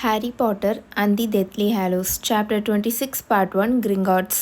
Harry Potter and the deathly hallows chapter twenty six part one Gringotts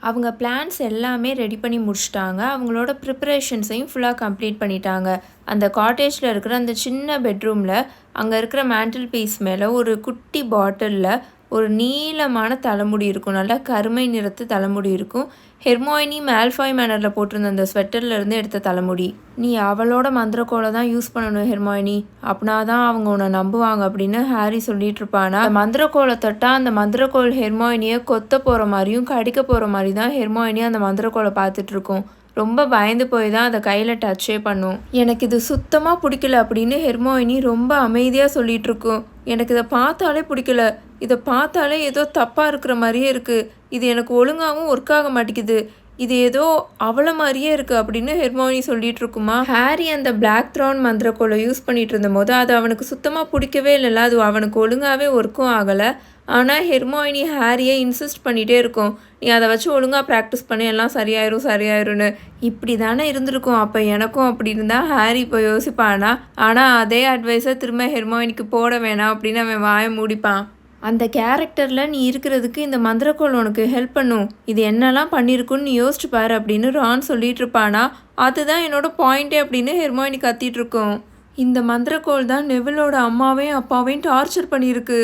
அவங்க plans எல்லாமே ready பண்ணி முடிச்சிட்டாங்க. அவங்களோட ப்ரிப்பரேஷன்ஸையும் ஃபுல்லாக கம்ப்ளீட் பண்ணிட்டாங்க. அந்த காட்டேஜில் இருக்கிற அந்த சின்ன பெட்ரூமில் அங்கே இருக்கிற மேண்டில் பீஸ் மேலே ஒரு குட்டி பாட்டிலில் ஒரு நீளமான தலைமுடி இருக்கும். நல்லா கருமை நிறத்து தலைமுடி இருக்கும். ஹெர்மாயினி மேல்ஃபாய் மேனரில் போட்டிருந்த அந்த ஸ்வெட்டர்லேருந்து எடுத்த தலைமுடி. நீ அவளோட மந்திரக்கோலை தான் யூஸ் பண்ணணும் ஹெர்மாயினி. அப்படின்னா தான் அவங்க உன்னை நம்புவாங்க அப்படின்னு ஹாரி சொல்லிட்டு இருப்பானா? அந்த மந்திரக்கோலை தொட்டா அந்த மந்திரக்கோள் ஹெர்மாயினியை கொத்த போகிற மாதிரியும் கடிக்க போகிற மாதிரி தான் ஹெர்மாயினி அந்த மந்திரக்கோலை பார்த்துட்டு இருக்கும். ரொம்ப பயந்து போய் தான் அதை கையில் டச்சே பண்ணும். எனக்கு இது சுத்தமாக பிடிக்கல அப்படின்னு ஹெர்மோயினி ரொம்ப அமைதியாக சொல்லிட்டு இருக்கும். எனக்கு இதை பார்த்தாலே பிடிக்கல. இதை பார்த்தாலே ஏதோ தப்பாக இருக்கிற மாதிரியே இருக்குது இது எனக்கு ஒழுங்காகவும் ஒர்க் ஆக மாட்டேங்குது. இது ஏதோ அவளை மாதிரியே இருக்குது அப்படின்னு ஹெர்மோனி சொல்லிட்டு இருக்குமா? ஹாரி அந்த பிளாக் த்ரான் மந்திரக்கோலை யூஸ் பண்ணிட்டு இருந்தபோது அது அவனுக்கு சுத்தமாக பிடிக்கவே இல்லைல்ல. அது அவனுக்கு ஒழுங்காகவே ஒர்க்கும் ஆகலை. ஆனால் ஹெர்மோயினி ஹாரியை இன்சிஸ்ட் பண்ணிகிட்டே இருக்கும். நீ அதை வச்சு ஒழுங்காக ப்ராக்டிஸ் பண்ணி எல்லாம் சரியாயிரும் சரியாயிரும்னு. இப்படி தானே இருந்திருக்கும். அப்போ எனக்கும் அப்படி இருந்தால் ஹாரி இப்போ யோசிப்பானா? ஆனால் அதே அட்வைஸை திரும்ப ஹெர்மோயினிக்கு போட வேணாம் அப்படின்னு அவன் வாயை மூடிப்பான். அந்த கேரக்டரில் நீ இருக்கிறதுக்கு இந்த மந்திரக்கோள் உனக்கு ஹெல்ப் பண்ணும். இது என்னெல்லாம் பண்ணியிருக்குன்னு நீ யோசிச்சு பாரு அப்படின்னு ரான் சொல்லிட்டு இருப்பானா? அதுதான் என்னோட பாயிண்ட்டே அப்படின்னு ஹெர்மோயினி கத்திட்டு இருக்கோம். இந்த மந்திரக்கோள் தான் நெவிலோட அம்மாவையும் அப்பாவையும் டார்ச்சர் பண்ணியிருக்கு.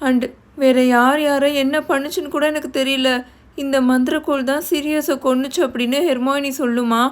அண்டு வேறு யார் யாரை என்ன பண்ணுச்சுன்னு கூட எனக்கு தெரியல. இந்த மந்திரக்கோள் தான் சீரியஸை கொன்னுச்சு அப்படின்னு ஹெர்மோயினி சொல்லுமா?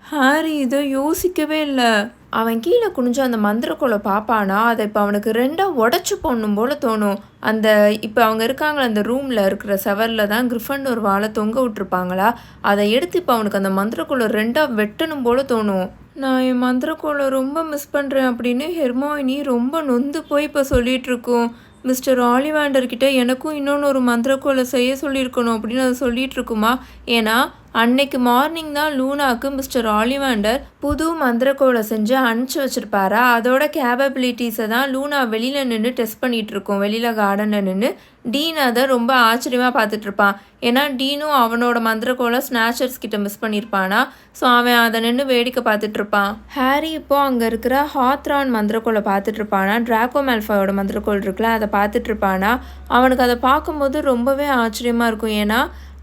ஹாரி இதை யோசிக்கவே இல்லை. அவன் கீழே குனிஞ்சு அந்த மந்திரக்குள்ளே பார்ப்பானா அதை இப்போ அவனுக்கு ரெண்டாக உடச்சி போடணும் போல் தோணும். அந்த இப்போ அவங்க இருக்காங்களே அந்த ரூமில் இருக்கிற செவரில் தான் கிரிஃபன் ஒரு வாழை தொங்க விட்டுருப்பாங்களா? அதை எடுத்து இப்போ அவனுக்கு அந்த மந்திரக்குள்ளே ரெண்டாக வெட்டணும் போல் தோணும். நான் என் மந்திரக்கோளை ரொம்ப மிஸ் பண்ணுறேன் அப்படின்னு ஹெர்மோயினி ரொம்ப நொந்து போய் இப்போ சொல்லிகிட்ருக்கோம் மிஸ்டர் ஆலிவாண்டர்கிட்ட எனக்கும் இன்னொன்று ஒரு மந்திரக்கோலை செய்ய சொல்லியிருக்கணும் அப்படின்னு அதை சொல்லிகிட்ருக்குமா ஏன்னா அன்னைக்கு மார்னிங் தான் லூனாக்கு மிஸ்டர் ஆலிவாண்டர் புது மந்திரக்கோலை செஞ்சு அனுப்பிச்சி வச்சுருப்பாரா? அதோட கேபபிலிட்டிஸை தான் லூனா வெளியில் நின்று டெஸ்ட் பண்ணிகிட்டு இருக்கோம். வெளியில் கார்டனில் நின்று டீன் அதை ரொம்ப ஆச்சரியமாக பார்த்துட்டு இருப்பான். ஏன்னா டீனும் அவனோட மந்திரக்கோலை ஸ்நாச்சர்ஸ் கிட்ட மிஸ் பண்ணியிருப்பானா ஸோ அவன் அதை நின்று வேடிக்கை பார்த்துட்டு இருப்பான். ஹாரி இப்போ அங்கே இருக்கிற ஹாத்ரான் மந்திரக்கோலை பார்த்துட்டு இருப்பானா? டிராகோ மேல்ஃபாயோட மந்திரக்கோள் இருக்குல்ல அதை பார்த்துட்டு இருப்பானா? அவனுக்கு அதை பார்க்கும்போது ரொம்பவே ஆச்சரியமாக இருக்கும். ஏன்னா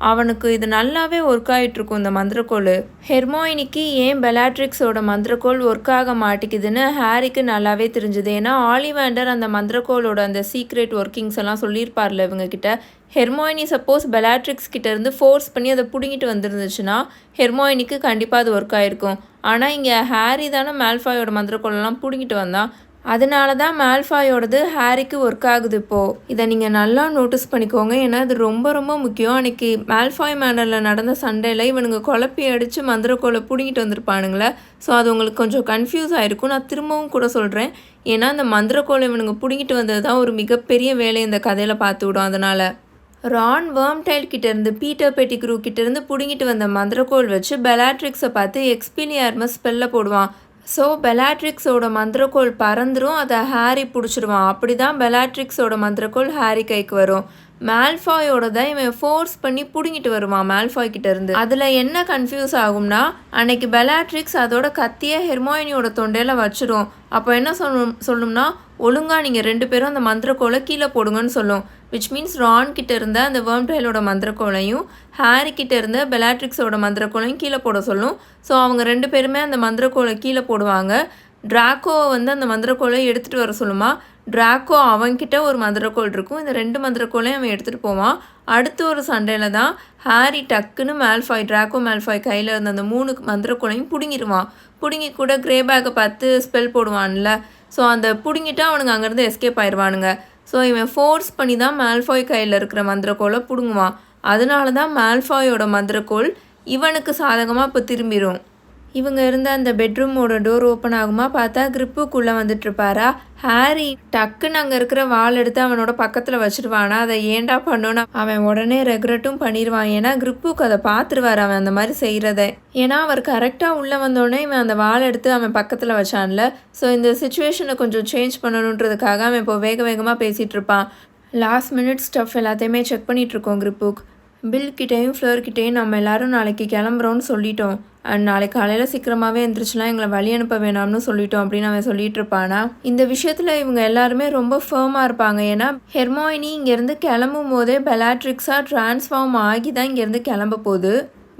அவனுக்கு இது நல்லாவே ஒர்க் ஆகிட்டுருக்கும் இந்த மந்திரக்கோள். ஹெர்மோயினிக்கு ஏன் பெலாட்ரிக்ஸோட மந்திரக்கோள் ஒர்க் ஆக மாட்டேங்குதுன்னு ஹாரிக்கு நல்லாவே தெரிஞ்சுது. ஏன்னா ஆலிவாண்டர் அந்த மந்திரக்கோளோட அந்த சீக்ரெட் ஒர்க்கிங்ஸ் எல்லாம் சொல்லியிருப்பார்ல இவங்க கிட்ட ஹெர்மோயினி சப்போஸ் பெலாட்ரிக்ஸ் கிட்டேருந்து ஃபோர்ஸ் பண்ணி அதை பிடுங்கிட்டு வந்துருந்துச்சுன்னா ஹெர்மோயினிக்கு கண்டிப்பாக அது ஒர்க் ஆகிருக்கும் ஆனால் இங்கே ஹாரி தானே மேல்ஃபாயோட மந்திரக்கோளெல்லாம் பிடுங்கிட்டு வந்தான். அதனால தான் மேல்ஃபாயோடது ஹாரிக்கு ஒர்க் ஆகுது இப்போது இதை நீங்கள் நல்லா நோட்டீஸ் பண்ணிக்கோங்க. ஏன்னா இது ரொம்ப ரொம்ப முக்கியம். அன்றைக்கி மேல்ஃபாய் மேனரில் நடந்த சண்டையில் இவனுங்க குழப்பி அடித்து மந்திரக்கோலை பிடிங்கிட்டு வந்திருப்பானுங்களே. ஸோ அது உங்களுக்கு கொஞ்சம் கன்ஃபியூஸ் ஆகிருக்கும் நான் திரும்பவும் கூட சொல்கிறேன் ஏன்னா அந்த மந்திரக்கோலை இவனுங்க பிடிங்கிட்டு வந்தது தான் ஒரு மிகப்பெரிய வேலை இந்த கதையில் பார்த்து விடும். அதனால் ரான் வேர்ம்டைல் கிட்டேருந்து பீட்டர் பெட்டிக்ரூ கிட்டேருந்து பிடுங்கிட்டு வந்த மந்திரக்கோள் வச்சு பெலாட்ரிக்ஸை பார்த்து எக்ஸ்பிலியார்மஸ் ஸ்பெல்ல போடுவான். ஸோ பெலாட்ரிக்ஸோட மந்திரக்கோள் பறந்துடும் அதை ஹாரி பிடிச்சிருவான். அப்படி தான் பெலாட்ரிக்ஸோட மந்திரக்கோள் ஹாரி கைக்கு வரும். மேல்ஃபாயோட தான் இவன் ஃபோர்ஸ் பண்ணி பிடுங்கிட்டு வருவான் மேல்ஃபாய் கிட்ட இருந்து அதில் என்ன கன்ஃபியூஸ் ஆகும்னா அன்னைக்கு பெலாட்ரிக்ஸ் அதோட கத்தியை ஹெர்மோயினியோட தொண்டையில் வச்சிடும் அப்போ என்ன சொல்லணும் சொல்லணும்னா ஒழுங்காக நீங்கள் ரெண்டு பேரும் அந்த மந்திரக்கோளை கீழே போடுங்கன்னு சொல்லும். விச் மீன்ஸ் ரான் கிட்ட இருந்த அந்த வேர்ம் வேர்ம்டைலோட மந்திரக்கோளையும் ஹாரி கிட்ட இருந்த பெலாட்ரிக்ஸோட மந்திரக்கோளையும் கீழே போட சொல்லும். ஸோ அவங்க ரெண்டு பேருமே அந்த மந்திரக்கோளை கீழே போடுவாங்க. ட்ராக்கோவை வந்து அந்த மந்திரக்கோளை எடுத்துகிட்டு வர சொல்லுமா? ட்ராக்கோ அவன்கிட்ட ஒரு மந்திரக்கோள் இருக்கும். இந்த ரெண்டு மந்திரக்கோளையும் அவன் எடுத்துகிட்டு போவான். அடுத்து ஒரு சண்டையில் தான் ஹாரி டக்குன்னு மேல்ஃபாய் ட்ராக்கோ மேல்ஃபாய் கையில் இருந்த அந்த மூணு மந்திரக்கோளையும் பிடுங்கிடுவான் பிடுங்கி கூட கிரே பேக்கை பார்த்து ஸ்பெல் போடுவான்ல. ஸோ அந்த பிடுங்கிட்டு அவனுங்க அங்கேருந்து எஸ்கேப் ஆயிடுவானுங்க ஸோ இவன் ஃபோர்ஸ் பண்ணி தான் மேல்ஃபாய் கையில் இருக்கிற மந்திரக்கோளை பிடுங்குவான். அதனால தான் மேல்ஃபாயோட மந்திரக்கோள் இவனுக்கு சாதகமாக இப்போ திரும்பிடும் இவங்க இருந்த அந்த பெட்ரூமோட டோர் ஓப்பன் ஆகுமா பார்த்தா கிரிப்புக்குள்ளே வந்துட்டுருப்பாரா? ஹாரி டக்குன்னு அங்கே இருக்கிற வால் எடுத்து அவனோட பக்கத்தில் வச்சுருவானா? அதை ஏன்டா பண்ணோன்னா அவன் உடனே ரெக்ரெட்டும் பண்ணிடுவான் ஏன்னா கிரிப்புக்கு அதை பார்த்துருவார் அவன் அந்த மாதிரி செய்கிறத ஏன்னா அவர் கரெக்டாக உள்ளே வந்தோடனே இவன் அந்த வால் எடுத்து அவன் பக்கத்தில் வச்சான்ல. ஸோ இந்த சுச்சுவேஷனை கொஞ்சம் சேஞ்ச் பண்ணணுன்றதுக்காக அவன் இப்போ வேக வேகமாக பேசிகிட்டு இருப்பான் லாஸ்ட் மினிட் ஸ்டஃப் எல்லாத்தையுமே செக் பண்ணிகிட்ருக்கோம் கிரிப்புக். பில் கிட்டேயும் ஃப்ளோர் கிட்டேயும் நம்ம எல்லாரும் நாளைக்கு கிளம்புறோன்னு சொல்லிட்டோம். நாளைக்கு காலையில் சீக்கிரமாகவே எந்திரிச்சுலாம் எங்களை வழி அனுப்ப வேணாம்னு சொல்லிட்டோம் அப்படின்னு அவன் சொல்லிட்டு இருப்பானா? இந்த விஷயத்தில் இவங்க எல்லாருமே ரொம்ப ஃபேமாக இருப்பாங்க. ஏன்னா ஹெர்மாயினி இங்கேருந்து கிளம்பும் போதே பெலாட்ரிக்ஸாக ட்ரான்ஸ்ஃபார்ம் ஆகி தான் இங்கேருந்து கிளம்ப போகுது.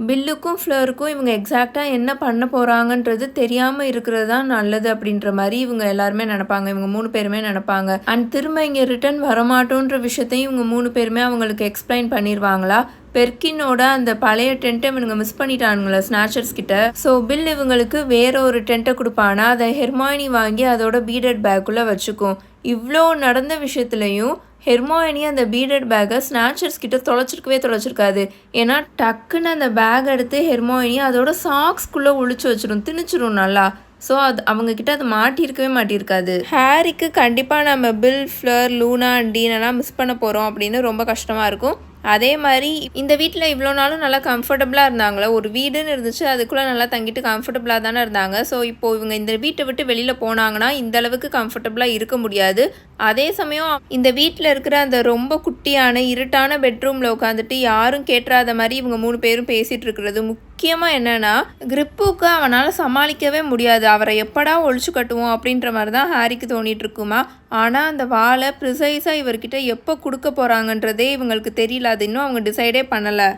பில்லுக்கும் ஃப்ளோருக்கும் இவங்க எக்ஸாக்டாக என்ன பண்ண போகிறாங்கன்றது தெரியாமல் இருக்கிறது தான் நல்லது அப்படின்ற மாதிரி இவங்க எல்லாருமே நினப்பாங்க. இவங்க மூணு பேருமே நினப்பாங்க. அண்ட் திரும்ப இங்கே ரிட்டர்ன் வரமாட்டோன்ற விஷயத்தையும் இவங்க மூணு பேருமே அவங்களுக்கு எக்ஸ்பிளைன் பண்ணிடுவாங்களா பெர்கினோட அந்த பழைய டென்ட்டை இவனுங்க மிஸ் பண்ணிட்டானுங்களா ஸ்னாச்சர்ஸ் கிட்ட. ஸோ பில் இவங்களுக்கு வேற ஒரு டென்ட்டை கொடுப்பானா? அதை ஹெர்மாயினி வாங்கி அதோட பீடட் பேக்குள்ளே வச்சுக்கும். இவ்வளோ நடந்த விஷயத்துலையும் ஹெர்மாயினி அந்த பீடட் பேக்கை ஸ்னாச்சர்ஸ் கிட்ட தொலைச்சிருக்கவே தொலைச்சிருக்காது. ஏன்னா டக்குன்னு அந்த பேக் எடுத்து ஹெர்மாயினி அதோட சாக்ஸ்குள்ளே ஒழிச்சு வச்சிரும் திணிச்சிரும் நல்லா. ஸோ அது அவங்கக்கிட்ட அது மாட்டியிருக்கவே மாட்டியிருக்காது. ஹேரிக்கு கண்டிப்பாக நம்ம பில் ஃப்ளர் லூனா டீனெல்லாம் மிஸ் பண்ண போகிறோம் அப்படின்னு ரொம்ப கஷ்டமாக இருக்கும். அதே மாதிரி இந்த வீட்டில் இவ்வளோ நாளும் நல்லா கம்ஃபர்டபுளாக இருந்தாங்களே? ஒரு வீடுன்னு இருந்துச்சு அதுக்குள்ளே நல்லா தங்கிட்டு கம்ஃபர்டபுளாக தானே இருந்தாங்க. ஸோ இப்போது இவங்க இந்த வீட்டை விட்டு வெளியில் போனாங்கன்னா இந்த அளவுக்கு கம்ஃபர்டபுளாக இருக்க முடியாது. அதே சமயம் இந்த வீட்டில் இருக்கிற அந்த ரொம்ப குட்டியான இருட்டான பெட்ரூமில் உட்காந்துட்டு யாரும் கேட்டுறாத மாதிரி இவங்க மூணு பேரும் பேசிகிட்டு இருக்கிறது முக்கியமாக என்னென்னா கிரிப்புக்கு அவனால் சமாளிக்கவே முடியாது. அவரை எப்படா ஒழிச்சு கட்டுவோம் அப்படின்ற மாதிரி தான் ஹாரிக்கு தோணிட்டு இருக்குமா ஆனால் அந்த வாழை ப்ரிசைஸாக இவர்கிட்ட எப்போ கொடுக்க போகிறாங்கன்றதே இவங்களுக்கு தெரியல. அது இன்னும் அவங்க டிசைடே பண்ணலை.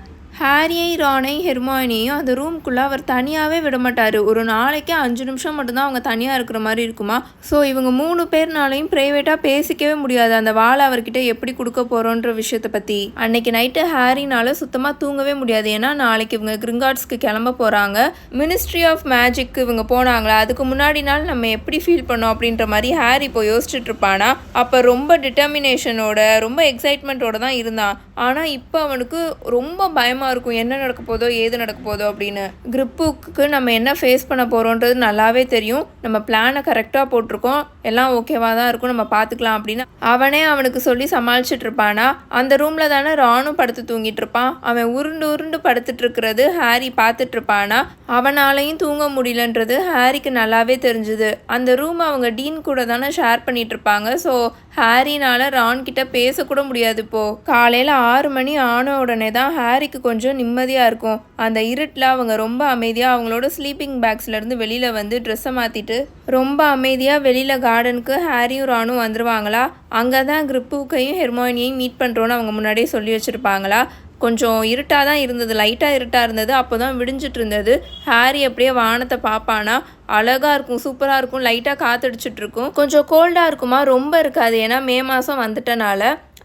ஹாரியை ரானை ஹெர்மாயினியையும் அந்த ரூம்குள்ளே அவர் தனியாகவே விட மாட்டார் ஒரு நாளைக்கு அஞ்சு நிமிஷம் மட்டும்தான் அவங்க தனியாக இருக்கிற மாதிரி இருக்குமா? ஸோ இவங்க மூணு பேர்னாலையும் ப்ரைவேட்டாக பேசிக்கவே முடியாது. அந்த வாழை அவர்கிட்ட எப்படி கொடுக்க போகிறோன்ற விஷயத்தை பற்றி அன்னைக்கு நைட்டு ஹாரினால சுத்தமாக தூங்கவே முடியாது. ஏன்னா நாளைக்கு இவங்க கிரிங்கார்ட்ஸ்க்கு கிளம்ப போகிறாங்க மினிஸ்ட்ரி ஆஃப் மேஜிக்கு இவங்க போனாங்களா? அதுக்கு முன்னாடி நாள் நம்ம எப்படி ஃபீல் பண்ணோம் அப்படின்ற மாதிரி ஹாரி இப்போ யோசிச்சுட்டு இருப்பானா? அப்போ ரொம்ப டிட்டர்மினேஷனோட ரொம்ப எக்ஸைட்மெண்ட்டோட தான் இருந்தான். ஆனால் இப்போ அவனுக்கு ரொம்ப பயமாக இருக்கும் என்ன நடக்க போதோ ஏது நடக்க போதோ அப்படின்னு. கிரிப்புக்கு நம்ம என்ன ஃபேஸ் பண்ண போகிறோன்றது நல்லாவே தெரியும். நம்ம பிளானை கரெக்டாக போட்டிருக்கோம். எல்லாம் ஓகேவாக தான் இருக்கும். நம்ம பார்த்துக்கலாம் அப்படின்னு. அவனே அவனுக்கு சொல்லி சமாளிச்சுட்டு இருப்பானா? அந்த ரூமில் தானே ராணும் படுத்து தூங்கிட்டு இருப்பான். அவன் உருண்டு உருண்டு படுத்துட்டு இருக்கிறது ஹாரி பார்த்துட்டு இருப்பானா? அவனாலையும் தூங்க முடியலன்றது ஹாரிக்கு நல்லாவே தெரிஞ்சுது. அந்த ரூம் அவங்க டீன் கூட தானே ஷேர் பண்ணிட்டு இருப்பாங்க. ஸோ ஹாரினால ரான் கிட்ட பேசக்கூட முடியாது இப்போ. காலையில் ஆறு மணி ஆன உடனே தான் ஹாரிக்கு கொஞ்சம் கொஞ்சம் நிம்மதியாக இருக்கும். அந்த இருட்டில் அவங்க ரொம்ப அமைதியாக அவங்களோட ஸ்லீப்பிங் பேக்ஸ்லேருந்து வெளியில் வந்து ட்ரெஸ்ஸை மாற்றிட்டு ரொம்ப அமைதியாக வெளியில் கார்டனுக்கு ஹாரியும் ராணும் வந்துருவாங்களா? அங்கே தான் கிரிப்புக்கையும் ஹெர்மோனியையும் மீட் பண்ணுறோன்னு அவங்க முன்னாடியே சொல்லி வச்சுருப்பாங்களா? கொஞ்சம் இருட்டாக தான் இருந்தது லைட்டாக இருட்டாக இருந்தது. அப்போ தான் விடிஞ்சிட்டு இருந்தது. ஹாரி அப்படியே வானத்தை பார்ப்பானா? அழகாக இருக்கும். சூப்பராக இருக்கும். லைட்டாக காத்தடிச்சிட்டு இருக்கும். கொஞ்சம் கோல்டாக இருக்குமா? ரொம்ப இருக்காது. ஏன்னா மே மாதம் வந்துட்டனால.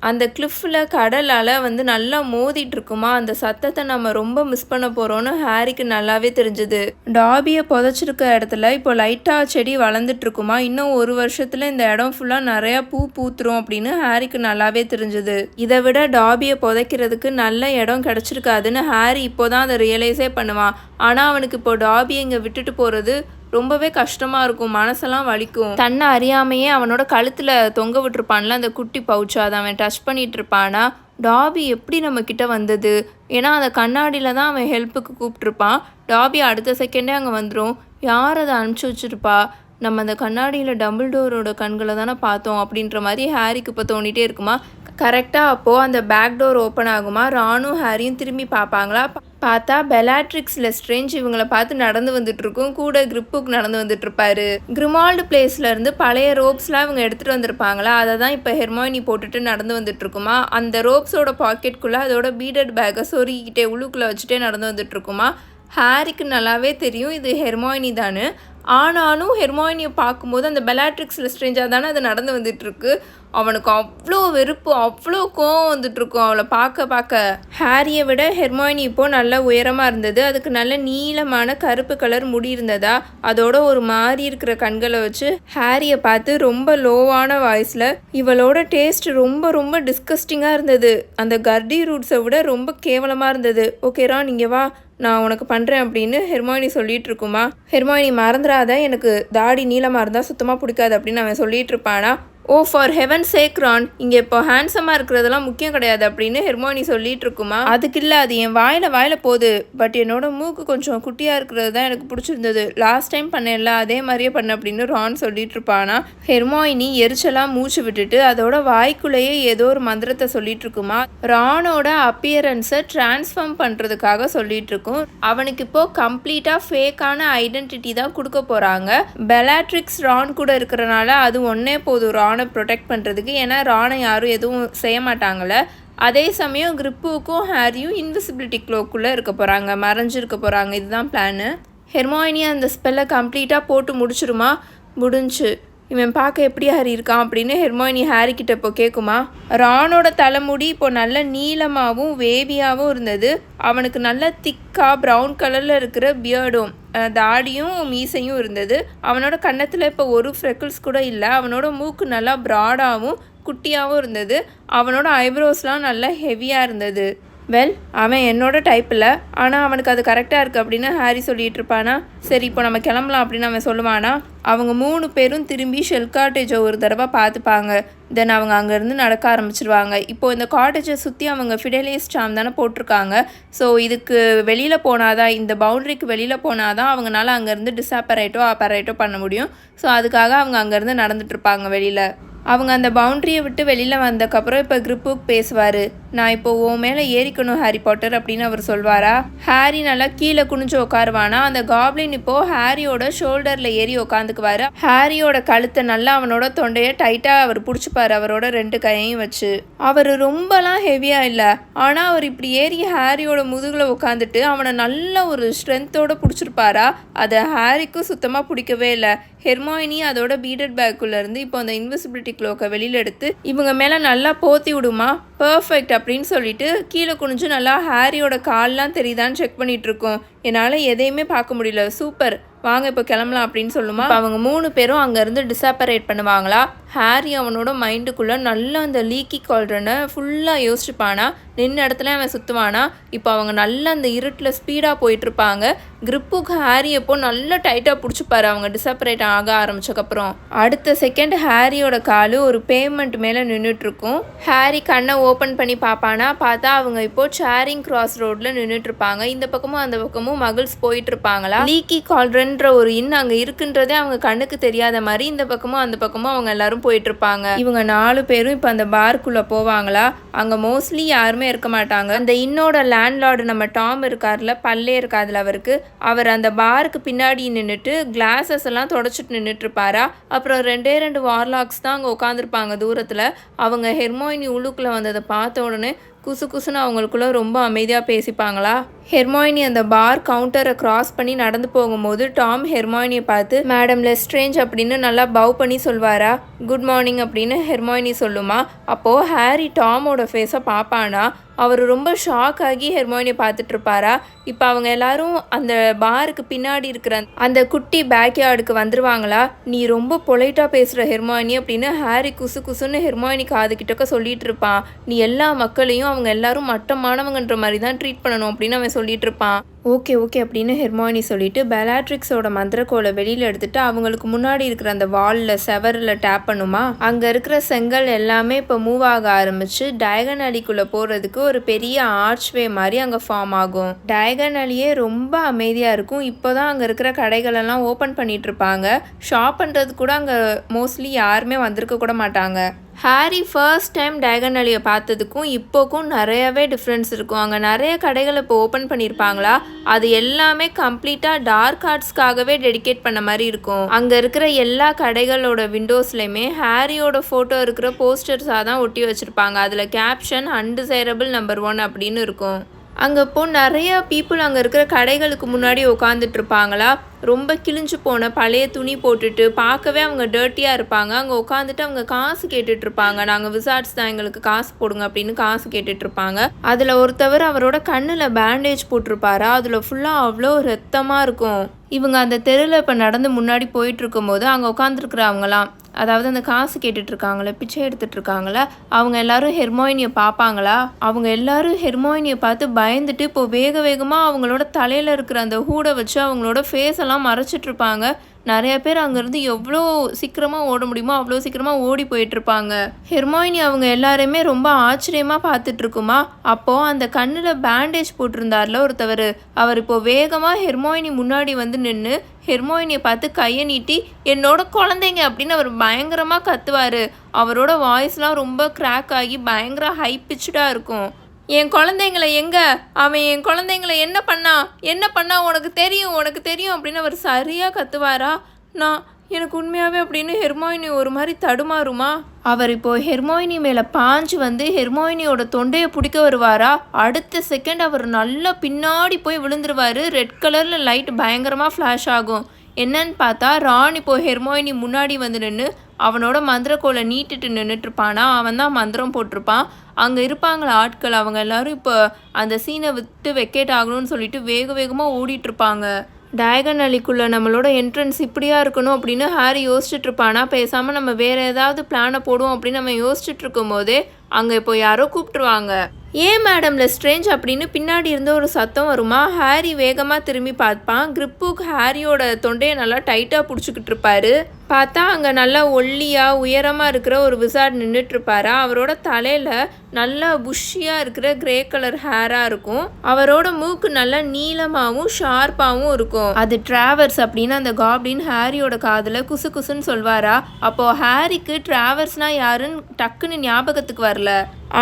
அந்த கிளிஃபில் கடலால் வந்து நல்லா மோதிட்டு இருக்குமா அந்த சத்தத்தை நம்ம ரொம்ப மிஸ் பண்ண போகிறோன்னு ஹாரிக்கு நல்லாவே தெரிஞ்சுது. டாபியை புதைச்சிருக்க இடத்துல இப்போ லைட்டாக செடி வளர்ந்துட்டு இருக்குமா இன்னும் ஒரு வருஷத்தில் இந்த இடம் ஃபுல்லாக நிறையா பூ பூத்துரும் அப்படின்னு ஹாரிக்கு நல்லாவே தெரிஞ்சுது. இதை விட டாபியை புதைக்கிறதுக்கு நல்ல இடம் கிடச்சிருக்காதுன்னு ஹாரி இப்போ தான் அதை ரியலைஸே பண்ணுவான். ஆனால் அவனுக்கு இப்போ டாபியை இங்கே விட்டுட்டு போகிறது ரொம்பவே கஷ்டமாக இருக்கும். மனசெல்லாம் வலிக்கும். தன்னை அறியாமையே அவனோட கழுத்தில் தொங்க விட்டுருப்பான்ல அந்த குட்டி பவுச்சு அதை அவன் டச் பண்ணிட்டு இருப்பானா டாபி எப்படி நம்ம கிட்ட வந்தது? ஏன்னா அந்த கண்ணாடியில் தான் அவன் ஹெல்ப்புக்கு கூப்பிட்ருப்பான் டாபி அடுத்த செகண்டே அங்கே வந்துடும் யார் அதை அனுப்பிச்சி வச்சிருப்பா? நம்ம அந்த கண்ணாடியில் டபுள் டோரோட கண்களை தானே பார்த்தோம் அப்படின்ற மாதிரி ஹாரிக்கு இப்போ தோண்டிகிட்டே இருக்குமா? கரெக்டாக அப்போது அந்த பேக் டோர் ஓப்பன் ஆகுமா? ராணும் ஹாரியும் திரும்பி பார்ப்பாங்களா? பார்த்தா பெலாட்ரிக்ஸ் லெஸ்ட்ரேஞ்ச் இவங்களை பார்த்து நடந்து வந்துட்டு இருக்கும் கூட கிரிப்புக்கு நடந்து வந்துட்டு இருப்பாரு கிரிமால்டு பிளேஸ்ல இருந்து பழைய ரோப்ஸ்லாம் இவங்க எடுத்துட்டு வந்திருப்பாங்களா? அதை தான் இப்போ ஹெர்மாயினி போட்டுட்டு நடந்து வந்துட்டு இருக்குமா அந்த ரோப்ஸோட பாக்கெட்குள்ளே அதோட பீடட் பேக்கை சொருகிக்கிட்டே உள்ளுக்குள்ளே வச்சுட்டே நடந்து வந்துட்டு இருக்குமா ஹாரிக்கு நல்லாவே தெரியும். இது ஹெர்மாயினி தான். ஆனாலும் ஹெர்மாயினியை பார்க்கும்போது அந்த பெலாட்ரிக்ஸ் லெஸ்ட்ரேஞ்சாக தானே அது நடந்து வந்துட்டுருக்கு. அவனுக்கு அவ்வளோ வெறுப்பு அவ்வளோ கோவம் வந்துட்டுருக்கும் அவளை பார்க்க பார்க்க ஹாரியை விட ஹெர்மாயினி இப்போ நல்ல உயரமாக இருந்தது. அதுக்கு நல்ல நீளமான கருப்பு கலர் முடி இருந்ததா? அதோட ஒரு மாறி இருக்கிற கண்களை வச்சு ஹாரியை பார்த்து ரொம்ப லோவான வாய்ஸில் இவளோட டேஸ்ட் ரொம்ப ரொம்ப டிஸ்கஸ்டிங்காக இருந்தது. அந்த கர்டி ரூட்ஸை விட ரொம்ப கேவலமாக இருந்தது. ஓகேரா நீங்கள் வா. நான் உனக்கு பண்ணுறேன் அப்படின்னு ஹெர்மாயினி சொல்லிட்டு இருக்குமா? ஹெர்மாயினி மறந்துடாத எனக்கு தாடி நீளமாக இருந்தால் சுத்தமாக பிடிக்காது அப்படின்னு அவன் சொல்லிட்டு இருப்பானா? ஓ ஃபார் ஹெவன் சேக்ரான் இங்கே இப்போ ஹேண்ட்ஸமாக இருக்கிறதெல்லாம் முக்கியம் கிடையாது அப்படின்னு ஹெர்மோனி சொல்லிட்டு இருக்குமா? அதுக்கு இல்லை அது என் வாயில் வாயில் போகுது. பட் என்னோட மூக்கு கொஞ்சம் குட்டியாக இருக்கிறது தான் எனக்கு பிடிச்சிருந்தது. லாஸ்ட் டைம் பண்ணல அதே மாதிரியே பண்ண அப்படின்னு ரான் சொல்லிட்டு இருப்பானா? ஹெர்மோயினி எரிச்சலாக மூச்சு விட்டுட்டு அதோட வாய்க்குள்ளேயே ஏதோ ஒரு மந்திரத்தை சொல்லிட்டு இருக்குமா? ரானோட அப்பியரன்ஸை டிரான்ஸ்ஃபார்ம் பண்ணுறதுக்காக சொல்லிட்டு இருக்கும். அவனுக்கு இப்போ கம்ப்ளீட்டாக ஃபேக்கான ஐடென்டிட்டி தான் கொடுக்க போகிறாங்க பெலாட்ரிக்ஸ் ரான் கூட இருக்கிறனால அது ஒன்றே போதும் ரான் ப்ரொடெக்ட் பண்ணுறதுக்கு ஏன்னா ராணை யாரும் எதுவும் செய்ய மாட்டாங்கல்ல. அதே சமயம் கிரிப்புவுக்கும் ஹேரியும் இன்விசிபிலிட்டி க்ளோக்குள்ளே இருக்க போகிறாங்க மறைஞ்சிருக்க போகிறாங்க இதுதான் பிளானு ஹெர்மாயினி அந்த ஸ்பெல்லை கம்ப்ளீட்டாக போட்டு முடிச்சிருமா? முடிஞ்சு. இவன் பார்க்க எப்படி ஹாரி இருக்கான் அப்படின்னு ஹெர்மோயினி ஹாரி கிட்ட இப்போ கேட்குமா? ரானோட தலைமுடி இப்போ நல்ல நீளமாகவும் வேவியாகவும் இருந்தது. அவனுக்கு நல்ல திக்காக ப்ரௌன் கலரில் இருக்கிற பியர்டும் தாடியும் மீசையும் இருந்தது. அவனோட கன்னத்தில் இப்போ ஒரு ஃப்ரெக்கிள்ஸ் கூட இல்லை. அவனோட மூக்கு நல்லா ப்ராடாகவும் குட்டியாகவும் இருந்தது. அவனோட ஐப்ரோஸ்லாம் நல்லா ஹெவியாக இருந்தது. வெல் அவன் என்னோட டைப்பில் ஆனால் அவனுக்கு அது கரெக்டாக இருக்குது அப்படின்னு ஹாரி சொல்லிகிட்டு இருப்பானா? சரி இப்போ நம்ம கிளம்பலாம் அப்படின்னு அவன் சொல்லுவானா? அவங்க மூணு பேரும் திரும்பி ஷெல் காட்டேஜை ஒரு தடவை பார்த்துப்பாங்க. தென் அவங்க அங்கேருந்து நடக்க ஆரம்பிச்சிருவாங்க. இப்போ இந்த காட்டேஜை சுற்றி அவங்க ஃபிடேலியஸ் சாம் தானே போட்டிருக்காங்க. ஸோ இதுக்கு வெளியில் போனாதான் இந்த பவுண்ட்ரிக்கு வெளியில் போனாதான் அவங்களால அங்கேருந்து டிஸாப்பரேட்டோ ஆப்பரேட்டோ பண்ண முடியும். ஸோ அதுக்காக அவங்க அங்கேருந்து நடந்துட்டு இருப்பாங்க வெளியில். அவங்க அந்த பவுண்ட்ரியை விட்டு வெளியில் வந்தக்கப்புறம் இப்போ கிரிப்புக்கு பேசுவார். நான் இப்போ உன் மேலே ஏறிக்கணும் ஹாரி பாட்டர் அப்படின்னு அவர் சொல்வாரா? ஹாரி நல்லா கீழே குனிஞ்சு உட்காருவானா அந்த காப்ளின் இப்போ ஹாரியோட ஷோல்டரில் ஏறி உட்காந்துக்குவாரு ஹாரியோட கழுத்தை நல்லா அவனோட தொண்டையை டைட்டாக அவர் பிடிச்சிப்பார் அவரோட ரெண்டு கையையும் வச்சு. அவர் ரொம்பலாம் ஹெவியாக இல்லை. ஆனால் அவர் இப்படி ஏறி ஹாரியோட முதுகில் உட்காந்துட்டு அவனை நல்ல ஒரு ஸ்ட்ரென்த்தோடு பிடிச்சிருப்பாரா? அதை ஹாரிக்கும் சுத்தமாக பிடிக்கவே இல்லை. ஹெர்மாயினி அதோட பீடட் பேக்குள்ளேருந்து இப்போ அந்த இன்விசிபிலிட்டி க்ளோக்கை வெளியில் எடுத்து இவங்க மேலே நல்லா போத்தி விடுமா? பர்ஃபெக்ட் அப்படின்னு சொல்லிட்டு கீழே குனிஞ்சு நல்லா ஹாரியோட கால்லாம் தெரியுதான்னு செக் பண்ணிட்டு இருக்கோம் என்னால் எதையுமே பார்க்க முடியல. சூப்பர். வாங்க இப்போ கிளம்பலாம் அப்படின்னு சொல்லுமா? அவங்க மூணு பேரும் அங்கேருந்து டிசாப்பரேட் பண்ணுவாங்களா? ஹாரி அவனோட மைண்டுக்குள்ளே நல்லா அந்த லீக்கி கால்ரனை ஃபுல்லாக யோசிச்சுப்பானா? நின்ன இடத்துல அவன் சுற்றுவானா இப்போ அவங்க நல்லா அந்த இருட்டில் ஸ்பீடாக போயிட்டுருப்பாங்க. கிரிப்புக்கு ஹாரியப்போ நல்லா டைட்டாக பிடிச்சிப்பாரு அவங்க டிசப்பரேட் ஆக ஆரம்பிச்சக்கப்புறம் அடுத்த செகண்ட் ஹாரியோட காலு ஒரு பேமெண்ட் மேலே நின்றுட்டுருக்கும் ஹாரி கண்ணை ஓப்பன் பண்ணி பார்ப்பானா? பார்த்தா அவங்க இப்போ சேரிங் கிராஸ் ரோட்டில் நின்றுட்டுருப்பாங்க இந்த பக்கமும் அந்த பக்கமும் மகிழ்ஸ் போயிட்டு இருப்பாங்களா லீக்கி கால்ரன்ற ஒரு இன் அங்கே இருக்குன்றதே அவங்க கண்ணுக்கு தெரியாத மாதிரி இந்த பக்கமும் அந்த பக்கமும் அவங்க எல்லாரும் போயிட்டு இருப்பாங்க இவங்க நாலு பேரும் இப்போ அந்த பார்க்குள்ளே போவாங்களா? அங்கே மோஸ்ட்லி யாருமே இருக்க மாட்டாங்க. அந்த இன்னோட லேண்ட்லார்டு நம்ம டாம் இருக்கார்ல பல்லே இருக்காதுல அவருக்கு. அவர் அந்த பாருக்கு பின்னாடி நின்றுட்டு கிளாஸஸ் எல்லாம் தொடச்சிட்டு நின்றுட்டு இருப்பாரா? அப்புறம் ரெண்டே ரெண்டு வார்லாக்ஸ் தான் அங்கே உட்காந்துருப்பாங்க தூரத்தில். அவங்க ஹெர்மோயினி உள்ளுக்குள்ளே வந்ததை பார்த்த உடனே குசு குசுன்னு அவங்களுக்குள்ள ரொம்ப அமைதியாக பேசிப்பாங்களா? ஹெர்மாயினி அந்த பார் கவுண்டரை கிராஸ் பண்ணி நடந்து போகும்போது டாம் ஹெர்மாயினியை பார்த்து மேடம் லெஸ்ட்ரேஞ்ச் அப்படின்னு நல்லா பவ் பண்ணி சொல்வாரா? குட் மார்னிங் அப்படின்னு ஹெர்மாயினி சொல்லுமா? அப்போது ஹாரி டாமோட ஃபேஸை பார்ப்பானா? அவர் ரொம்ப ஷாக் ஆகி ஹெர்மோனியை பார்த்துட்டு இருப்பாரா இப்போ அவங்க எல்லாரும் அந்த பாருக்கு பின்னாடி இருக்கிற அந்த குட்டி பேக்யார்டுக்கு வந்துருவாங்களா? நீ ரொம்ப பொலைட்டாக பேசுகிற ஹெர்மாயினி அப்படின்னு ஹாரி குசு குசுன்னு ஹெர்மாயினி காது கிட்டக்க சொல்லிட்டு இருப்பான் நீ எல்லா மக்களையும் அவங்க எல்லாரும் மட்டமானவங்கன்ற மாதிரி தான் ட்ரீட் பண்ணணும் அப்படின்னு அவன் சொல்லிட்டு இருப்பான் ஓகே ஓகே அப்படின்னு ஹெர்மாயினி சொல்லிட்டு பெலாட்ரிக்ஸோட மந்திரக்கோலை வெளியில் எடுத்துட்டு அவங்களுக்கு முன்னாடி இருக்கிற அந்த வாலில் செவரில் டேப் பண்ணுமா? அங்கே இருக்கிற செங்கல் எல்லாமே இப்போ மூவ் ஆக ஆரம்பிச்சு டயகன் அலிக்குள்ளே போகிறதுக்கு ஒரு பெரிய ஆர்ச்வே மாதிரி அங்கே ஃபார்ம் ஆகும். டயகன் அலியே ரொம்ப அமைதியாக இருக்கும். இப்போ தான் அங்கே இருக்கிற கடைகளெல்லாம் ஓப்பன் பண்ணிட்டு இருப்பாங்க. ஷாப் பண்ணுறது கூட அங்கே மோஸ்ட்லி யாருமே வந்திருக்க கூட மாட்டாங்க. ஹாரி ஃபர்ஸ்ட் டைம் டயகன் அலியை பார்த்ததுக்கும் இப்போக்கும் நிறையவே டிஃப்ரென்ஸ் இருக்கும். அங்கே நிறைய கடைகள் இப்போ ஓப்பன் பண்ணியிருப்பாங்களா? அது எல்லாமே கம்ப்ளீட்டாக டார்க் ஆர்ட்ஸ்க்காகவே டெடிகேட் பண்ண மாதிரி இருக்கும். அங்கே இருக்கிற எல்லா கடைகளோட விண்டோஸ்லையுமே ஹாரியோட ஃபோட்டோ இருக்கிற போஸ்டர்ஸாக தான் ஒட்டி வச்சுருப்பாங்க. அதில் கேப்ஷன் அன்டிசைரபிள் நம்பர் ஒன் அப்படின்னு இருக்கும். அங்கே போ நிறைய பீப்புள் அங்கே இருக்கிற கடைகளுக்கு முன்னாடி உட்காந்துட்டு இருப்பாங்களா? ரொம்ப கிழிஞ்சு போன பழைய துணி போட்டுட்டு பார்க்கவே அவங்க டர்ட்டியாக இருப்பாங்க. அங்கே உட்காந்துட்டு அவங்க காசு கேட்டுட்டு இருப்பாங்க. நாங்கள் விசார்ட்ஸ் தான் எங்களுக்கு காசு போடுங்க அப்படின்னு காசு கேட்டுட்டு இருப்பாங்க. அதில் ஒருத்தவர் அவரோட கண்ணில் பேண்டேஜ் போட்டிருப்பாரா? அதில் ஃபுல்லாக அவ்வளோ ரத்தமாக இருக்கும். இவங்க அந்த தெருவில் இப்போ நடந்து முன்னாடி போயிட்டு இருக்கும்போது அங்கே உட்காந்துருக்குறவங்களாம் அதாவது அந்த காசு கேட்டுட்ருக்காங்களே பிச்சை எடுத்துட்ருக்காங்களே அவங்க எல்லாரும் ஹெர்மோயினியை பார்ப்பாங்களா? அவங்க எல்லாரும் ஹெர்மோயினியை பார்த்து பயந்துட்டு இப்போ வேக வேகமாக அவங்களோட தலையில் இருக்கிற அந்த ஹூடை வச்சு அவங்களோட ஃபேஸ் எல்லாம் மறைச்சிட்டு இருப்பாங்க நிறைய பேர் அங்கேருந்து எவ்வளோ சீக்கிரமாக ஓட முடியுமோ அவ்வளோ சீக்கிரமாக ஓடி போயிட்டுருப்பாங்க. ஹெர்மாயினி அவங்க எல்லாருமே ரொம்ப ஆச்சரியமாக பார்த்துட்ருக்குமா? அப்போது அந்த கண்ணில் பேண்டேஜ் போட்டிருந்தார்ல ஒருத்தவர். அவர் இப்போது வேகமாக ஹெர்மாயினி முன்னாடி வந்து நின்று ஹெர்மோயினியை பார்த்து கையை நீட்டி என்னோட குழந்தைங்க அப்படின்னு அவர் பயங்கரமாக கத்துவார். அவரோட வாய்ஸ்லாம் ரொம்ப கிராக் ஆகி பயங்கர ஹை பிச்சுடாக இருக்கும். என் குழந்தைங்கள எங்க? அவன் என் குழந்தைங்கள என்ன பண்ணா? என்ன பண்ணா? உனக்கு தெரியும் உனக்கு தெரியும் அப்படின்னு அவர் சரியாக கத்துவாரா? நான் எனக்கு உண்மையாகவே அப்படின்னு ஹெர்மோயினி ஒரு மாதிரி தடுமாறுமா? அவர் இப்போ ஹெர்மோயினி மேலே பாஞ்சு வந்து ஹெர்மோயினியோட தொண்டையை பிடிக்க வருவாரா? அடுத்த செகண்ட் அவர் நல்லா பின்னாடி போய் விழுந்துருவாரு. ரெட் கலரில் லைட் பயங்கரமாக ஃப்ளாஷ் ஆகும். என்னன்னு பார்த்தா ராணி இப்போ ஹெர்மோயினி முன்னாடி வந்து நின்று அவனோட மந்திரக்கோலை நீட்டிட்டு நின்றுட்டு இருப்பானா அவன் தான் மந்திரம் போட்டிருப்பான். அங்கே இருப்பாங்களா ஆட்கள் அவங்க எல்லாரும் இப்போ அந்த சீனை விட்டு வெக்கேட் ஆகணும்னு சொல்லிட்டு வேக வேகமாக ஓடிட்டுருப்பாங்க டயகன் அலிக்குள்ள நம்மளோட என்ட்ரன்ஸ் இப்படியா இருக்கணும் அப்படின்னு ஹாரி யோசிச்சுட்டு இருப்பானா பேசாமல் நம்ம வேற ஏதாவது பிளானை போடுவோம் அப்படின்னு நம்ம யோசிச்சுட்டு இருக்கும்போதே அங்கே இப்போ யாரோ கூப்பிட்டுருவாங்க ஏன் மேடம் லெஸ்ட்ரேஞ்ச் அப்படின்னு பின்னாடி இருந்த ஒரு சத்தம் வருமா? ஹாரி வேகமாக திரும்பி பார்ப்பான். கிரிப்புக் ஹாரியோட தொண்டையை நல்லா டைட்டாக பிடிச்சிக்கிட்டு இருப்பாரு. பார்த்தா அங்கே நல்லா ஒல்லியாக உயரமாக இருக்கிற ஒரு விசார்ட் நின்றுட்டுருப்பாரா அவரோட தலையில் நல்லா புஷ்ஷியாக இருக்கிற கிரே கலர் ஹேராக இருக்கும். அவரோட மூக்கு நல்லா நீளமாகவும் ஷார்ப்பாகவும் இருக்கும். அது டிராவர்ஸ் அப்படின்னு அந்த காப்டின் ஹாரியோட காதில் குசு குசுன்னு சொல்வாரா? அப்போது ஹாரிக்கு டிராவர்ஸ்னா யாருன்னு டக்குன்னு ஞாபகத்துக்கு வரல.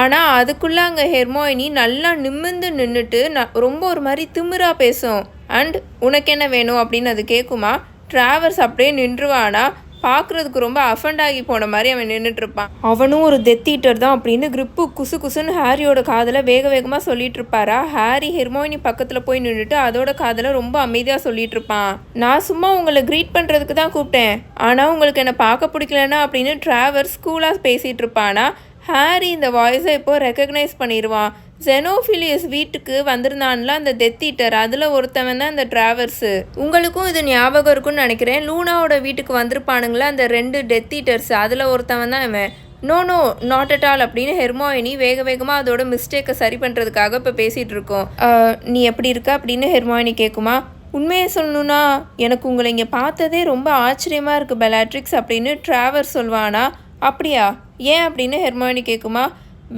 ஆனால் அதுக்குள்ளே அங்கே ஹெர்மோயினி நல்லா நிமிர்ந்து நின்றுட்டு நான் ரொம்ப ஒரு மாதிரி திமிராக பேசும். அண்ட் உனக்கு என்ன வேணும்? அப்படின்னு அது கேட்குமா டிராவல்ஸ் அப்படியே நின்றுவானா? பார்க்குறதுக்கு ரொம்ப அஃபண்ட் ஆகி போன மாதிரி அவன் நின்றுட்டு இருப்பான் அவனும் ஒரு டெத் தான் அப்படின்னு கிரிப்பு குசு குசுன்னு ஹாரியோட காதில் வேக வேகமாக சொல்லிட்டு இருப்பாரா ஹாரி ஹெர்மோயினி பக்கத்தில் போய் நின்றுட்டு அதோட காதில் ரொம்ப அமைதியாக சொல்லிட்டு இருப்பான் நான் சும்மா உங்களை க்ரீட் பண்ணுறதுக்கு தான் கூப்பிட்டேன். ஆனால் உங்களுக்கு என்னை பார்க்க பிடிக்கலன்னா அப்படின்னு டிராவல்ஸ் ஸ்கூலாக பேசிகிட்டு இருப்பானா ஹாரி இந்த வாய்ஸை இப்போ ரெக்கக்னைஸ் பண்ணிடுவான் ஜெனோஃபிலியஸ் வீட்டுக்கு வந்திருந்தான்ல அந்த டெத் ஈட்டர் அதில் ஒருத்தவன் தான் இந்த டிராவர்ஸு உங்களுக்கும் இது ஞாபகம் இருக்கும்னு நினைக்கிறேன். லூனாவோட வீட்டுக்கு வந்திருப்பானுங்களே அந்த ரெண்டு டெத் ஈட்டர்ஸ் அதில் ஒருத்தவன் தான் இவன். No no not at all அப்படின்னு ஹெர்மோயினி வேக வேகமாக அதோட மிஸ்டேக்கை சரி பண்ணுறதுக்காக இப்போ பேசிகிட்டு இருக்கோம். நீ எப்படி இருக்க அப்படின்னு ஹெர்மோயினி கேட்குமா உண்மையை சொல்லணும்னா எனக்கு உங்களை இங்கே பார்த்ததே ரொம்ப ஆச்சரியமாக இருக்குது பெலாட்ரிக்ஸ் அப்படின்னு டிராவர்ஸ் சொல்வானா. அப்படியா? ஏன் அப்படின்னு ஹெர்மோயினி கேட்குமா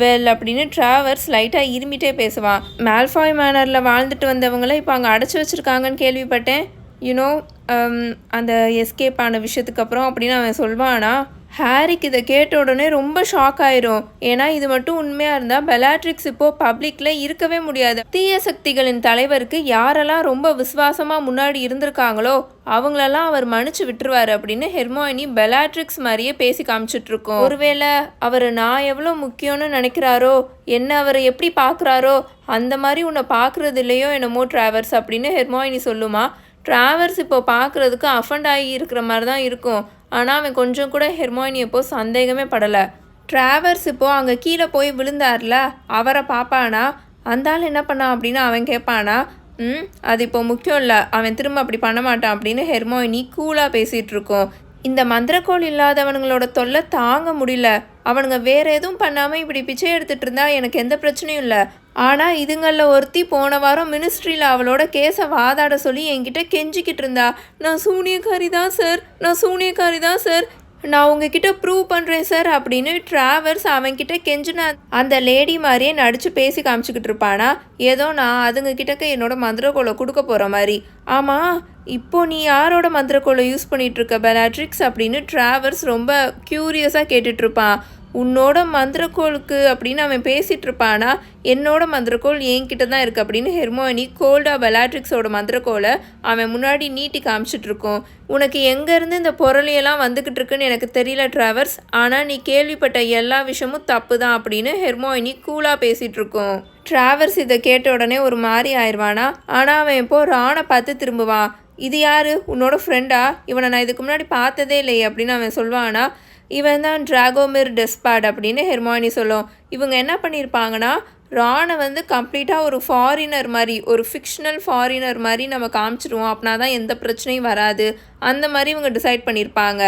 வெல் அப்படின்னு டிராவர்ஸ் லைட்டாக இருமிட்டே பேசுவான் மேல்ஃபாய் மேனரில் வாழ்ந்துட்டு வந்தவங்கள இப்போ அங்கே அடைச்சி வச்சுருக்காங்கன்னு கேள்விப்பட்டேன். யூனோ um, அந்த எஸ்கேப் ஆன விஷயத்துக்கு அப்புறம் அப்படின்னு அவன் சொல்வானா? ஹாரிக்கு இதை கேட்ட உடனே ரொம்ப ஷாக் ஆயிரும். ஏன்னா இது மட்டும் உண்மையாக இருந்தால் பெலாட்ரிக்ஸ் இப்போ பப்ளிக்கில் இருக்கவே முடியாது. தீய சக்திகளின் தலைவருக்கு யாரெல்லாம் ரொம்ப விசுவாசமாக முன்னாடி இருந்திருக்காங்களோ அவங்களெல்லாம் அவர் மன்னிச்சு விட்டுருவாரு அப்படின்னு ஹெர்மோயினி பெலாட்ரிக்ஸ் மாதிரியே பேசி காமிச்சிட்டு இருக்கோம் ஒருவேளை அவர் நான் எவ்வளோ முக்கியம்னு நினைக்கிறாரோ என்ன அவர் எப்படி பார்க்குறாரோ அந்த மாதிரி உன்னை பார்க்குறது இல்லையோ என்னமோ டிராவர்ஸ் அப்படின்னு ஹெர்மோயினி சொல்லுமா. டிராவல்ஸ் இப்போ பார்க்குறதுக்கு அஃபண்ட் ஆகி இருக்கிற மாதிரி தான் இருக்கும். ஆனால் அவன் கொஞ்சம் கூட ஹெர்மோயினி இப்போ சந்தேகமே படலை. டிராவர்ஸ் இப்போது அங்கே கீழே போய் விழுந்தார்ல அவரை பார்ப்பானா அந்த ஆள் என்ன பண்ணான் அப்படின்னு அவன் கேட்பானா ம் அது இப்போ முக்கியம் இல்லை. அவன் திரும்ப அப்படி பண்ண மாட்டான் அப்படின்னு ஹெர்மோயினி கூலாக பேசிகிட்டு இருக்கோம். இந்த மந்திரக்கோள் இல்லாதவனுங்களோட தொல்லை தாங்க முடியல. அவனுங்க வேற எதுவும் பண்ணாமல் இப்படி பிச்சை எடுத்துட்டு இருந்தா எனக்கு எந்த பிரச்சனையும் இல்லை. ஆனால் இதுங்களில் ஒருத்தி போன வாரம் மினிஸ்ட்ரியில் அவளோட கேஸை வாதாட சொல்லி என்கிட்ட கெஞ்சிக்கிட்டு இருந்தா. நான் சூனியக்காரி தான் சார் நான் சூனியக்காரி தான் சார் நான் உங்ககிட்ட ப்ரூவ் பண்ணுறேன் சார் அப்படின்னு டிராவல்ஸ் அவன்கிட்ட கெஞ்சின அந்த லேடி மாதிரியே நடித்து பேசி காமிச்சிக்கிட்டு இருப்பானா? ஏதோ நான் அதுங்க கிட்டக்க என்னோட மந்திரக்கோலை கொடுக்க போகிற மாதிரி. ஆமாம் இப்போ நீ யாரோட மந்திரக்கோலை யூஸ் பண்ணிகிட்ருக்க பெலாட்ரிக்ஸ் அப்படின்னு டிராவல்ஸ் ரொம்ப க்யூரியஸாக கேட்டுட்ருப்பான் உன்னோட மந்திரக்கோளுக்கு அப்படின்னு அவன் பேசிகிட்டு இருப்பானா என்னோட மந்திரக்கோள் என்கிட்ட தான் இருக்குது அப்படின்னு ஹெர்மோனி கோல்டா பெலாட்ரிக்ஸோட மந்திரக்கோளை அவன் முன்னாடி நீட்டி காமிச்சிட்டு இருக்கோம் உனக்கு எங்கேருந்து இந்த பொருளையெல்லாம் வந்துக்கிட்டு இருக்குன்னு எனக்கு தெரியல ட்ராவர்ஸ் ஆனால் நீ கேள்விப்பட்ட எல்லா விஷயமும் தப்பு தான் அப்படின்னு ஹெர்மோயினி கூலாக பேசிகிட்ருக்கோம் இருக்கோம் இதை கேட்ட உடனே ஒரு மாதிரி ஆயிடுவானா? ஆனால் அவன் இப்போ ராணை பார்த்து திரும்புவான் இது யாரு? உன்னோட ஃப்ரெண்டா இவனை நான் இதுக்கு முன்னாடி பார்த்ததே இல்லையே அப்படின்னு அவன் சொல்வானா? இவன் தான் டிராகோமிர் டெஸ்பாட் அப்படின்னு ஹெர்மானி சொல்லும். இவங்க என்ன பண்ணியிருப்பாங்கன்னா ராணை வந்து கம்ப்ளீட்டாக ஒரு ஃபாரினர் மாதிரி ஒரு ஃபிக்ஷனல் ஃபாரினர் மாதிரி நம்ம காமிச்சிருவோம். அப்படின்னா தான் எந்த பிரச்சனையும் வராது. அந்த மாதிரி இவங்க டிசைட் பண்ணியிருப்பாங்க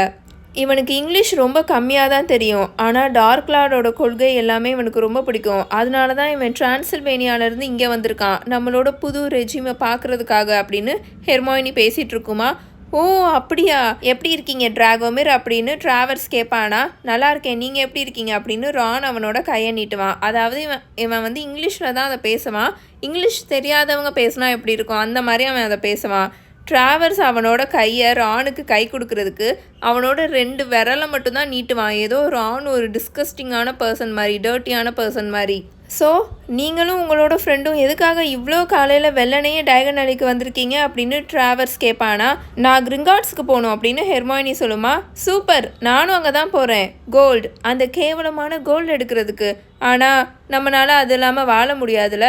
இவனுக்கு இங்கிலீஷ் ரொம்ப கம்மியாக தான் தெரியும். ஆனால் டார்க் லார்டோட கொள்கை எல்லாமே இவனுக்கு ரொம்ப பிடிக்கும். அதனால தான் இவன் டிரான்சில்வேனியாவிலேருந்து இங்கே வந்திருக்கான். நம்மளோட புது ரெஜிமை பார்க்குறதுக்காக அப்படின்னு ஹெர்மாயினி பேசிகிட்டு இருக்குமா. ஓ அப்படியா? எப்படி இருக்கீங்க டிராகோமிர்? அப்படின்னு டிராவர்ஸ் கேட்பானா நல்லா இருக்கேன் நீங்கள் எப்படி இருக்கீங்க? அப்படின்னு ரான் அவனோட கையை நீட்டுவான். அதாவது இவன் இவன் வந்து இங்கிலீஷில் தான் அதை பேசுவான். இங்கிலீஷ் தெரியாதவங்க பேசினா எப்படி இருக்கும்? அந்த மாதிரி அவன் அதை பேசுவான். டிராவர்ஸ் அவனோட கையை ராணுக்கு கை கொடுக்கறதுக்கு அவனோட ரெண்டு விரலை மட்டும்தான் நீட்டுவான். ஏதோ ரான் ஒரு டிஸ்கஸ்டிங்கான பர்சன் மாதிரி டர்ட்டியான பர்சன் மாதிரி. ஸோ நீங்களும் உங்களோட ஃப்ரெண்டும் எதுக்காக இவ்வளோ காலையில் வெள்ளனையே டயகன் அலைக்கு வந்திருக்கீங்க அப்படின்னு ட்ராவல்ஸ் கேட்பானா நான் கிரிங்காட்ஸ்க்கு போகணும் அப்படின்னு ஹெர்மாயினி சொல்லுமா சூப்பர் நானும் அங்கே தான் போகிறேன் கோல்டு அந்த கேவலமான கோல்டு எடுக்கிறதுக்கு. ஆனால் நம்மளால் அது இல்லாமல் வாழ முடியாதுல்ல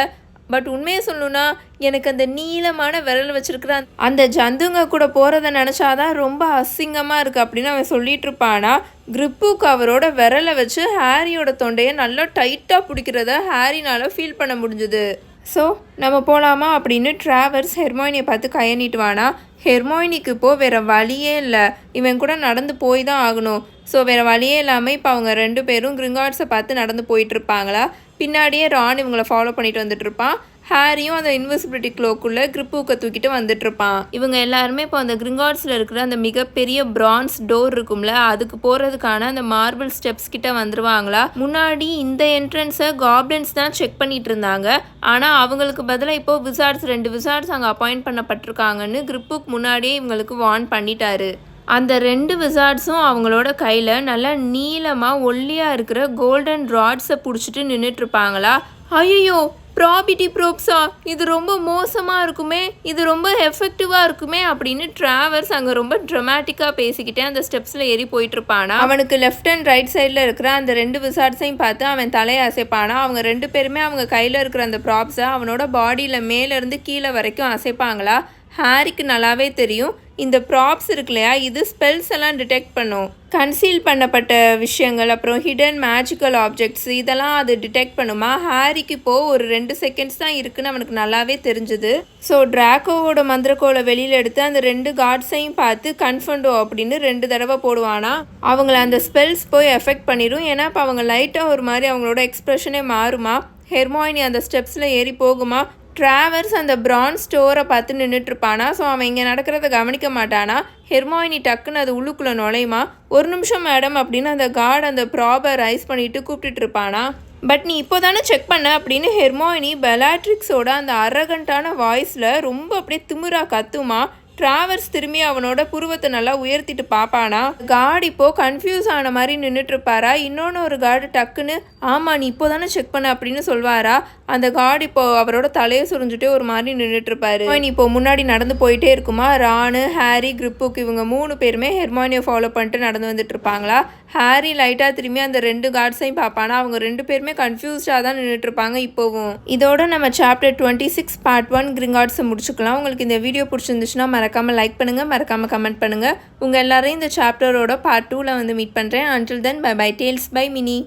பட் உண்மையை சொல்லணும்னா எனக்கு அந்த நீளமான விரல் வச்சிருக்கிற அந்த- அந்த ஜந்துங்க கூட போகிறத நினச்சாதான் ரொம்ப அசிங்கமாக இருக்குது அப்படின்னு அவன் சொல்லிட்டு இருப்பானா கிரிப்புக்கு அவரோட விரலை வச்சு ஹாரியோட தொண்டையை நல்லா டைட்டாக பிடிக்கிறத ஹாரினால் ஃபீல் பண்ண முடிஞ்சுது. ஸோ நம்ம போகலாமா அப்படின்னு ட்ராவல்ஸ் ஹெர்மாயினியை பார்த்து கையை வானா. ஹெர்மாயினிக்கு இப்போ வேறு வழியே இல்லை. இவன் கூட நடந்து போய் தான் ஆகணும். ஸோ வேறு வழியே இல்லாமல் இப்போ அவங்க ரெண்டு பேரும் கிரிங்கார்ட்ஸை பார்த்து நடந்து போயிட்டு இருப்பாங்களா? பின்னாடியே ரான் இவங்களை ஃபாலோ பண்ணிட்டு வந்துட்டு இருப்பான். ஹாரியும் அந்த இன்விசிபிலிட்டி க்ளோக்குள்ளே கிரிப்பூக்கை தூக்கிட்டு வந்துட்டுருப்பான். இவங்க எல்லாருமே இப்போ அந்த கிரிங்கார்ட்ஸில் இருக்கிற அந்த மிகப்பெரிய பிரான்ஸ் டோர் இருக்கும்ல அதுக்கு போகிறதுக்கான அந்த மார்பிள் ஸ்டெப்ஸ் கிட்ட வந்துருவாங்களா? முன்னாடி இந்த என்ட்ரன்ஸை காப்ளின்ஸ் தான் செக் பண்ணிட்டு இருந்தாங்க. ஆனால் அவங்களுக்கு பதிலாக இப்போ விசார்ட்ஸ் ரெண்டு விசார்ட்ஸ் அங்கே அப்பாயிண்ட் பண்ணப்பட்டிருக்காங்கன்னு கிரிப்புக் முன்னாடியே இவங்களுக்கு வார்ன் பண்ணிட்டாரு. அந்த ரெண்டு விசார்ட்ஸும் அவங்களோட கையில் நல்லா நீளமாக ஒல்லியாக இருக்கிற கோல்டன் ராட்ஸை பிடிச்சிட்டு நின்றுட்டு இருப்பாங்களா ஐயோ ப்ராபிட்டி ப்ரோப்ஸா இது ரொம்ப மோசமாக இருக்குமே இது ரொம்ப எஃபெக்டிவாக இருக்குமே அப்படின்னு டிராவல்ஸ் அங்கே ரொம்ப ட்ரமாட்டிக்காக பேசிக்கிட்டே அந்த ஸ்டெப்ஸில் ஏறி போயிட்டு இருப்பானா அவனுக்கு லெஃப்ட் அண்ட் ரைட் சைடில் இருக்கிற அந்த ரெண்டு விசார்ட்ஸையும் பார்த்து அவன் தலையை அசைப்பானா? அவங்க ரெண்டு பேருமே அவங்க கையில் இருக்கிற அந்த ப்ராப்ஸை அவனோட பாடியில் மேலேருந்து கீழே வரைக்கும் அசைப்பாங்களா? ஹாரிக்கு நல்லாவே தெரியும். இந்த ப்ராப்ஸ் இருக்கு இல்லையா? இது ஸ்பெல்ஸ் எல்லாம் டிடெக்ட் பண்ணும். கன்சீல் பண்ணப்பட்ட விஷயங்கள் அப்புறம் ஹிடன் மேஜிக்கல் ஆப்ஜெக்ட்ஸ் இதெல்லாம் அது டிடெக்ட் பண்ணுமா? ஹாரிக்கு இப்போது ஒரு ரெண்டு செகண்ட்ஸ் தான் இருக்குன்னு அவனுக்கு நல்லாவே தெரிஞ்சுது. ஸோ டிராக்கோவோட மந்திரக்கோலை வெளியில் எடுத்து அந்த ரெண்டு கார்ட்ஸையும் பார்த்து கன்ஃபண்டோ அப்படின்னு ரெண்டு தடவை போடுவானா? அவங்கள அந்த ஸ்பெல்ஸ் போய் எஃபெக்ட் பண்ணிடும் ஏன்னா இப்போ அவங்க லைட்டாக ஒரு மாதிரி அவங்களோட எக்ஸ்ப்ரெஷனே மாறுமா? ஹெர்மாயினி அந்த ஸ்டெப்ஸில் ஏறி போகுமா? டிராவர்ஸ் அந்த பிரான் ஸ்டோரை பார்த்து நின்றுட்டுருப்பானா ஸோ அவன் இங்கே நடக்கிறத கவனிக்க மாட்டானா? ஹெர்மாயினி டக்குன்னு அது உள்ளுக்குள்ளே நுழையுமா? ஒரு நிமிஷம் மேடம் அப்படின்னு அந்த கார்டு அந்த ப்ராபை ரைஸ் பண்ணிட்டு கூப்பிட்டுட்டு இருப்பானா பட் நீ இப்போ தானே செக் பண்ண அப்படின்னு ஹெர்மாயினி பெலாட்ரிக்ஸோட அந்த அரகண்டான வாய்ஸில் ரொம்ப அப்படியே திமுறா கத்துமா? டிராவல்ஸ் திரும்பி அவனோட புருவத்தை நல்லா உயர்த்திட்டு பார்ப்பானா கார்டு இப்போ கன்ஃபியூஸ் ஆன மாதிரி நின்றுட்டு இருப்பாரா இன்னொன்று ஒரு கார்டு டக்குன்னு ஆமாம் நீ இப்போ தானே செக் பண்ண அப்படின்னு சொல்வாரா? அந்த கார்டு இப்போ அவரோட தலையை சுரிஞ்சுட்டே ஒரு மாதிரி நின்றுட்டு இருப்பாரு நீ இப்போ முன்னாடி நடந்து போயிட்டே இருக்குமா? ராணு ஹாரி கிரிப்புக்கு இவங்க மூணு பேருமே ஹெர்மானியை ஃபாலோ பண்ணிட்டு நடந்து வந்துட்டு இருப்பாங்களா ஹாரி லைட்டாக திரும்பி அந்த ரெண்டு கார்ட்ஸையும் பார்ப்பானா அவங்க ரெண்டு பேருமே கன்ஃபியூஸ்டாக தான் நின்றுட்டு இருப்பாங்க இப்போவும். இதோட நம்ம chapter twenty six part one கிரிங்கார்ட்ஸை முடிச்சுக்கலாம். உங்களுக்கு இந்த வீடியோ பிடிச்சிருந்துச்சுன்னா மறக்காமல் லைக் பண்ணுங்கள் மறக்காமல் கமெண்ட் பண்ணுங்கள் உங்கள் எல்லாரையும் இந்த சாப்டரோட பார்ட் டூவில் வந்து மீட் பண்ணுறேன் until then bye bye tales by Mini